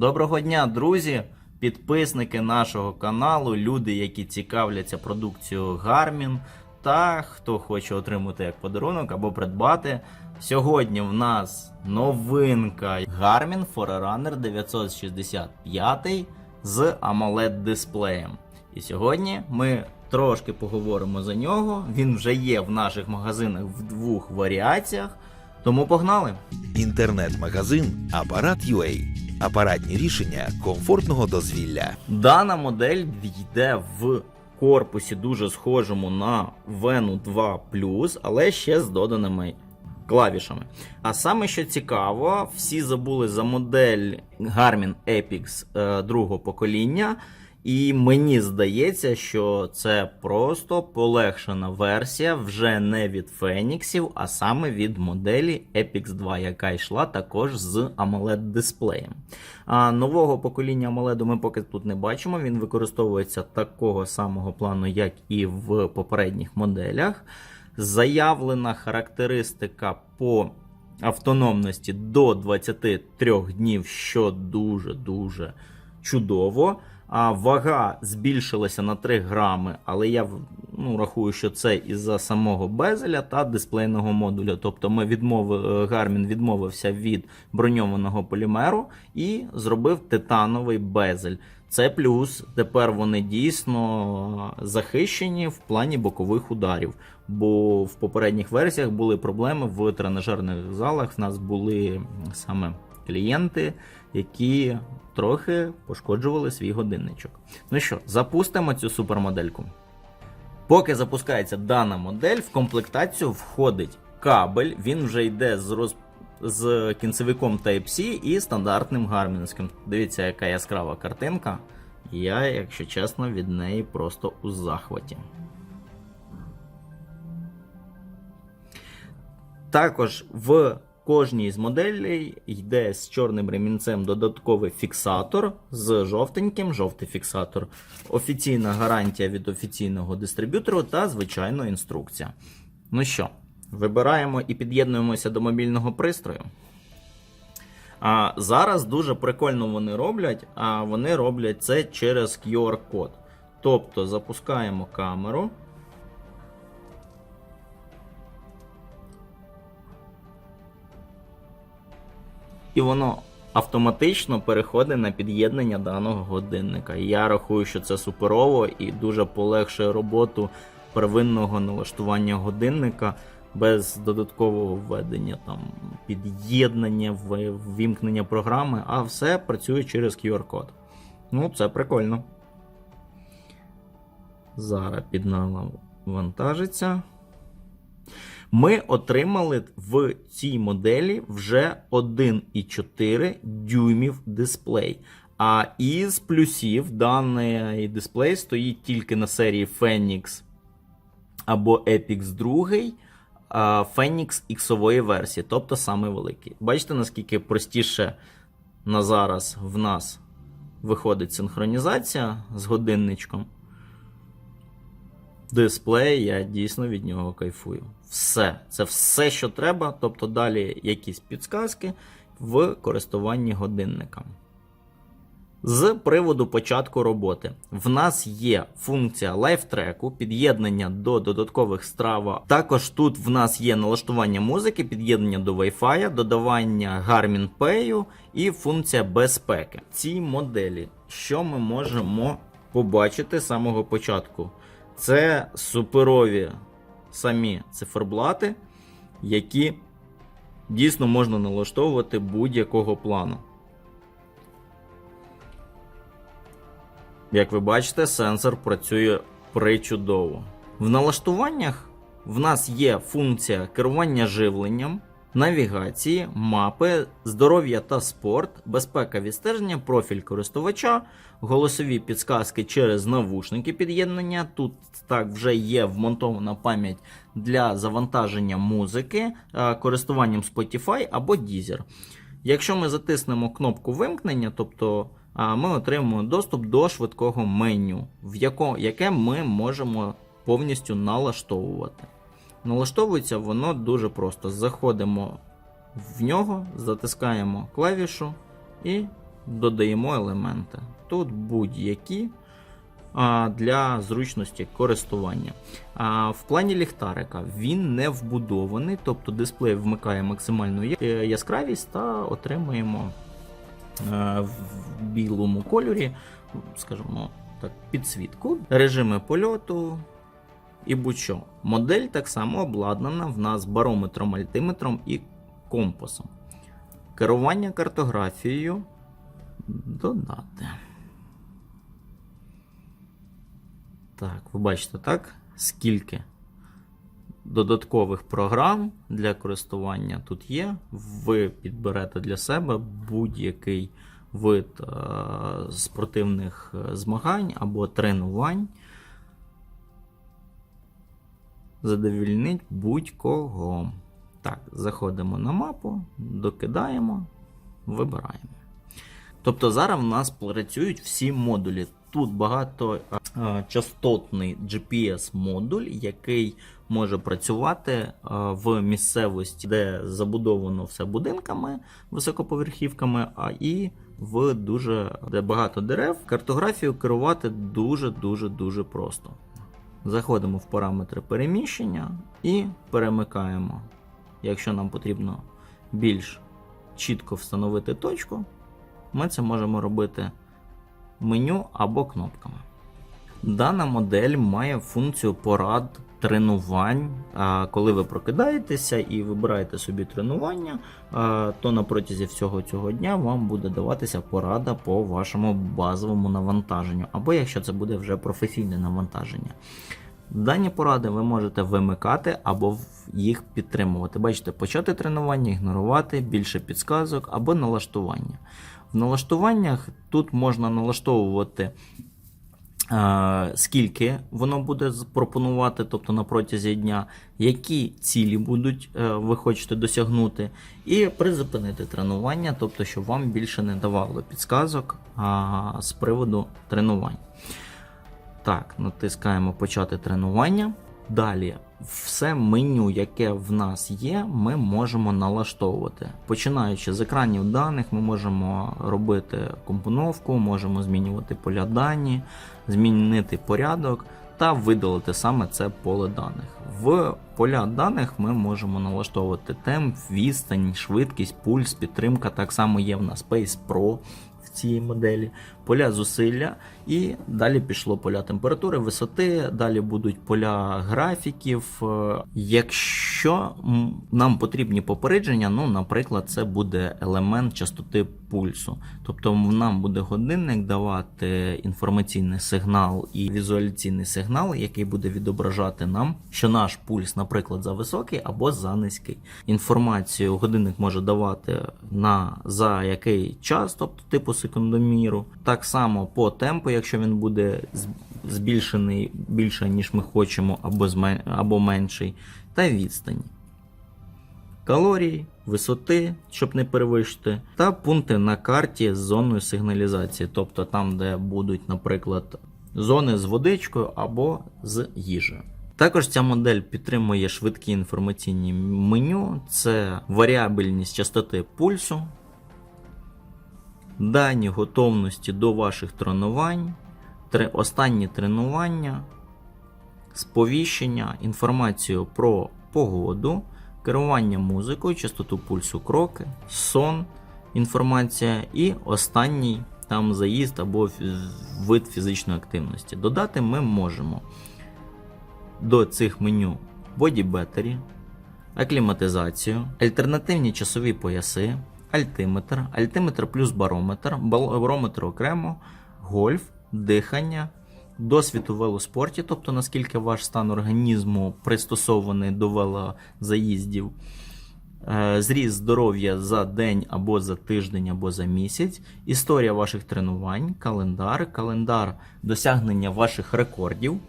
Доброго дня, друзі, підписники нашого каналу, люди, які цікавляться продукцією Garmin, та хто хоче отримати як подарунок або придбати. Сьогодні в нас новинка Garmin Forerunner 965 з AMOLED дисплеєм. І сьогодні ми трошки поговоримо за нього. Він вже є в наших магазинах в двох варіаціях. Тому погнали! Інтернет-магазин Апарат UA. Апаратні рішення комфортного дозвілля. Дана модель йде в корпусі дуже схожому на Venu 2 але ще з доданими клавішами. А саме що цікаво, всі забули за модель Garmin Epix е, другого покоління. І мені здається, що це просто полегшена версія вже не від Феніксів, а саме від моделі Epix 2, яка йшла також з AMOLED дисплеєм. А нового покоління AMOLED ми поки тут не бачимо. Він використовується такого самого плану, як і в попередніх моделях. Заявлена характеристика по автономності до 23 днів, що дуже-дуже чудово. А вага збільшилася на 3 грами, але я ну, рахую, що це із-за самого безеля та дисплейного модуля. Тобто ми відмови, Garmin відмовився від броньованого полімеру і зробив титановий безель. Це плюс. Тепер вони дійсно захищені в плані бокових ударів. Бо в попередніх версіях були проблеми в тренажерних залах. В нас були саме клієнти, які трохи пошкоджували свій годинничок. Ну що, запустимо цю супермодельку. Поки запускається дана модель, в комплектацію входить кабель, він вже йде з роз... з кінцевиком Type-C і стандартним гармінським. Дивіться, яка яскрава картинка. Я, якщо чесно, від неї просто у захваті. Також в кожній з моделей йде з чорним ремінцем додатковий фіксатор з жовтеньким, жовтий фіксатор, офіційна гарантія від офіційного дистриб'ютору та, звичайно, інструкція. Ну що, вибираємо і під'єднуємося до мобільного пристрою. А Зараз дуже прикольно вони роблять, а вони роблять це через QR-код. Тобто запускаємо камеру. І воно автоматично переходить на під'єднання даного годинника. Я рахую, що це суперово і дуже полегшує роботу первинного налаштування годинника без додаткового введення там під'єднання, ввімкнення програми, а все працює через QR-код. Ну, це прикольно. Зараз піднавантажиться. Ми отримали в цій моделі вже 1,4 дюймів дисплей. А із плюсів даний дисплей стоїть тільки на серії Phoenix або Epix 2 Phoenix X версії, тобто саме великий. Бачите, наскільки простіше на зараз в нас виходить синхронізація з годинничком. Дисплей, я дійсно від нього кайфую. Все. Це все, що треба. Тобто далі якісь підсказки в користуванні годинником. З приводу початку роботи. В нас є функція лайфтреку, під'єднання до додаткових страва. Також тут в нас є налаштування музики, під'єднання до Wi-Fi, додавання Garmin Pay і функція безпеки. Ці моделі, що ми можемо побачити з самого початку? Це суперові самі циферблати, які дійсно можна налаштовувати будь-якого плану. Як ви бачите, сенсор працює причудово. В налаштуваннях в нас є функція керування живленням навігації, мапи, здоров'я та спорт, безпека відстеження, профіль користувача, голосові підсказки через навушники під'єднання. Тут так вже є вмонтована пам'ять для завантаження музики, е, користуванням Spotify або Deezer. Якщо ми затиснемо кнопку вимкнення, тобто ми отримуємо доступ до швидкого меню, в яко, яке ми можемо повністю налаштовувати. Налаштовується воно дуже просто. Заходимо в нього, затискаємо клавішу і додаємо елементи. Тут будь-які для зручності користування. В плані ліхтарика він не вбудований, тобто дисплей вмикає максимальну е, яскравість та отримуємо е, в білому кольорі, скажімо так, підсвітку, режими польоту. І будь-що. Модель так само обладнана в нас барометром, альтиметром і компасом. Керування картографією додати. Так, ви бачите, так? Скільки додаткових програм для користування тут є. Ви підберете для себе будь-який вид е, спортивних е, змагань або тренувань. Задовільнить будь-кого. Так, заходимо на мапу, докидаємо, вибираємо. Тобто зараз в нас працюють всі модулі. Тут багаточастотний GPS-модуль, який може працювати е, в місцевості, де забудовано все будинками, високоповерхівками, а і в дуже де багато дерев. Картографію керувати дуже дуже дуже просто. Заходимо в параметри переміщення і перемикаємо. Якщо нам потрібно більш чітко встановити точку, ми це можемо робити меню або кнопками. Дана модель має функцію порад тренувань. Коли ви прокидаєтеся і вибираєте собі тренування, то на протязі всього цього дня вам буде даватися порада по вашому базовому навантаженню, або якщо це буде вже професійне навантаження. Дані поради ви можете вимикати або їх підтримувати. Бачите, почати тренування, ігнорувати, більше підсказок або налаштування. В налаштуваннях тут можна налаштовувати скільки воно буде пропонувати, тобто на протязі дня, які цілі будуть е, ви хочете досягнути, і призупинити тренування, тобто, щоб вам більше не давало підсказок з приводу тренувань. Так, натискаємо почати тренування. Далі, все меню, яке в нас є, ми можемо налаштовувати. Починаючи з екранів даних, ми можемо робити компоновку, можемо змінювати поля дані, змінити порядок та видалити саме це поле даних. В поля даних ми можемо налаштовувати темп, відстань, швидкість, пульс, підтримка. Так само є в нас Space Pro в цій моделі, поля зусилля, і далі пішло поля температури, висоти, далі будуть поля графіків. Е, Якщо нам потрібні попередження, ну, наприклад, це буде елемент частоти пульсу. Тобто нам буде годинник давати інформаційний сигнал і візуаляційний сигнал, який буде відображати нам, що наш пульс, наприклад, за високий або за низький. Інформацію годинник може давати на за який час, тобто типу секундоміру. Так само по темпу, якщо він буде збільшений більше, ніж ми хочемо, або, змен... або менший, та відстані. Калорії, висоти, щоб не перевищити, та пункти на карті з зоною сигналізації, тобто там, де будуть, наприклад, зони з водичкою або з їжею. Також ця модель підтримує швидкі інформаційні меню, це варіабельність частоти пульсу, дані готовності до ваших тренувань, останні тренування, сповіщення, інформацію про погоду, керування музикою, частоту пульсу кроки, сон, інформація і останній там заїзд або вид фізичної активності. Додати ми можемо до цих меню Battery, акліматизацію, альтернативні часові пояси, альтиметр, альтиметр плюс барометр, барометр окремо, гольф, дихання, досвід у велоспорті, тобто наскільки ваш стан організму пристосований до велозаїздів, е, зріст здоров'я за день або за тиждень, або за місяць, історія ваших тренувань, календар, календар досягнення ваших рекордів,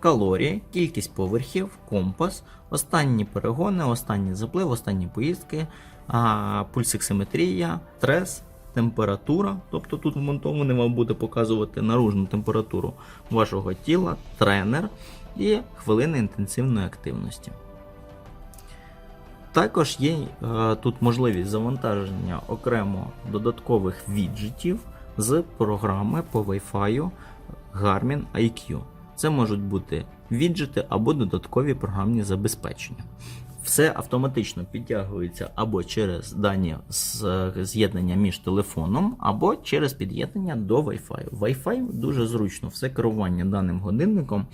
калорії, кількість поверхів, компас, останні перегони, останній заплив, останні поїздки, а, пульсиксиметрія, стрес, температура. Тобто тут вмонтований вам буде показувати наружну температуру вашого тіла, тренер і хвилини інтенсивної активності. Також є е, тут можливість завантаження окремо додаткових віджитів з програми по Wi-Fi Garmin IQ. Це можуть бути віджити або додаткові програмні забезпечення. Все автоматично підтягується або через дані з- з'єднання між телефоном, або через під'єднання до Wi-Fi. Wi-Fi дуже зручно, все керування даним годинником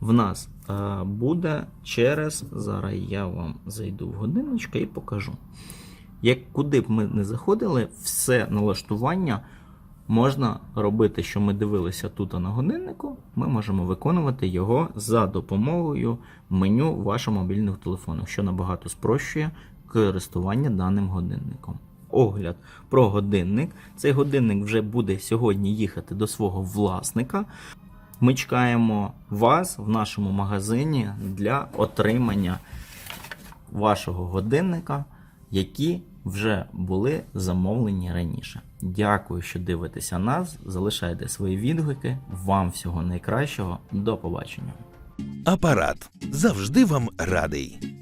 в нас е, буде через. Зараз я вам зайду в годинничка і покажу. Як куди б ми не заходили, все налаштування можна робити, що ми дивилися тут на годиннику, ми можемо виконувати його за допомогою меню вашого мобільного телефону, що набагато спрощує користування даним годинником. Огляд про годинник. Цей годинник вже буде сьогодні їхати до свого власника. Ми чекаємо вас в нашому магазині для отримання вашого годинника, які вже були замовлені раніше. Дякую, що дивитеся нас. Залишайте свої відгуки. Вам всього найкращого. До побачення. Апарат завжди вам радий.